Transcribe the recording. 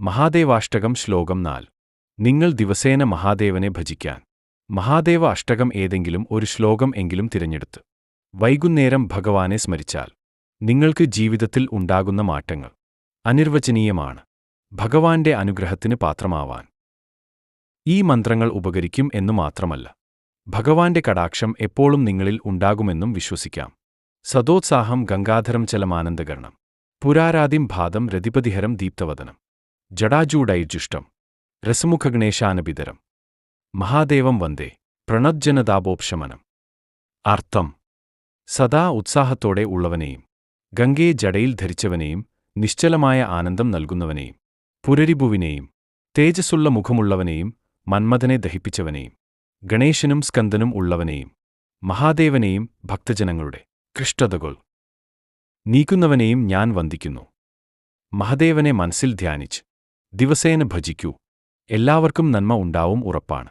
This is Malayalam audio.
മഹാദേവാഷ്ടകം ശ്ലോകം നാല്. നിങ്ങൾ ദിവസേന മഹാദേവനെ ഭജിക്കാൻ. മഹാദേവ അഷ്ടകം ഏതെങ്കിലും ഒരു ശ്ലോകം എങ്കിലും തിരഞ്ഞെടുത്ത്. വൈകുന്നേരം ഭഗവാനെ സ്മരിച്ചാൽ. നിങ്ങൾക്ക് ജീവിതത്തിൽ ഉണ്ടാകുന്ന മാറ്റങ്ങൾ. അനിർവചനീയമാണ്. ഭഗവാന്റെ അനുഗ്രഹത്തിന് പാത്രമാവാൻ. ഈ മന്ത്രങ്ങൾ ഉപകരിക്കും എന്നു മാത്രമല്ല. ഭഗവാന്റെ കടാക്ഷം എപ്പോഴും നിങ്ങളിൽ ഉണ്ടാകുമെന്നും വിശ്വസിക്കാം. സദോത്സാഹം ഗംഗാധരം ചലമാനന്ദകരണം പുരാരാദിം ഭാദം രതിപതിഹരം ദീപ്തവദനം. ജടാജൂഡൈജുഷ്ടം രസമുഖഗണേശാനപിതരം മഹാദേവം വന്ദേ പ്രണജ്ജനതാപോപശമനം അർത്ഥം സദാ ഉത്സാഹത്തോടെ ഉള്ളവനെയും ഗംഗയെ ജടയിൽ ധരിച്ചവനെയും നിശ്ചലമായ ആനന്ദം നൽകുന്നവനെയും പുരരിഭുവിനെയും തേജസ്സുള്ള മുഖമുള്ളവനെയും മന്മഥനെ ദഹിപ്പിച്ചവനെയും ഗണേശനും സ്കന്ദനും ഉള്ളവനെയും മഹാദേവനെയും ഭക്തജനങ്ങളുടെ കൃഷ്ടതകൾ നീക്കുന്നവനെയും ഞാൻ വന്ദിക്കുന്നു. മഹാദേവനെ മനസ്സിൽ ധ്യാനിച്ച് ദിവസേന ഭജിക്കൂ. എല്ലാവർക്കും നന്മ ഉണ്ടാവും ഉറപ്പാണ്.